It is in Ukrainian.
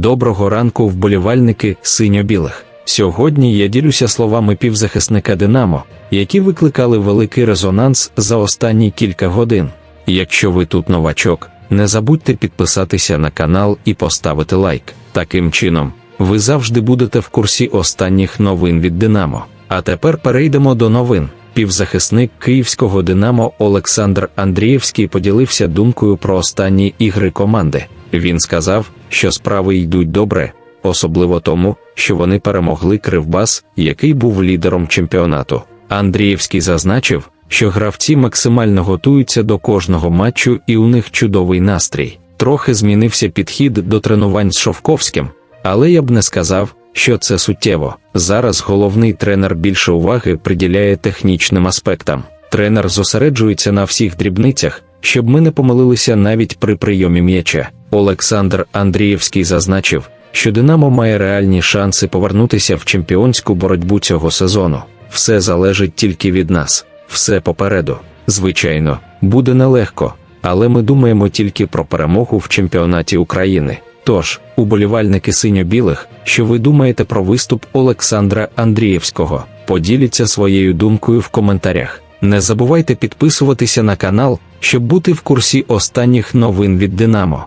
Доброго ранку, вболівальники синьо-білих. Сьогодні я ділюся словами півзахисника Динамо, які викликали великий резонанс за останні кілька годин. Якщо ви тут новачок, не забудьте підписатися на канал і поставити лайк. Таким чином, ви завжди будете в курсі останніх новин від Динамо. А тепер перейдемо до новин. Півзахисник київського Динамо Олександр Андрієвський поділився думкою про останні ігри команди. Він сказав, що справи йдуть добре, особливо тому, що вони перемогли Кривбас, який був лідером чемпіонату. Андрієвський зазначив, що гравці максимально готуються до кожного матчу і у них чудовий настрій. Трохи змінився підхід до тренувань з Шовковським, але я б не сказав, що це суттєво. Зараз головний тренер більше уваги приділяє технічним аспектам. Тренер зосереджується на всіх дрібницях, щоб ми не помилилися навіть при прийомі м'яча. Олександр Андрієвський зазначив, що Динамо має реальні шанси повернутися в чемпіонську боротьбу цього сезону. Все залежить тільки від нас, все попереду. Звичайно, буде нелегко, але ми думаємо тільки про перемогу в чемпіонаті України. Тож, уболівальники синьо-білих, що ви думаєте про виступ Олександра Андрієвського? Поділіться своєю думкою в коментарях. Не забувайте підписуватися на канал, щоб бути в курсі останніх новин від Динамо.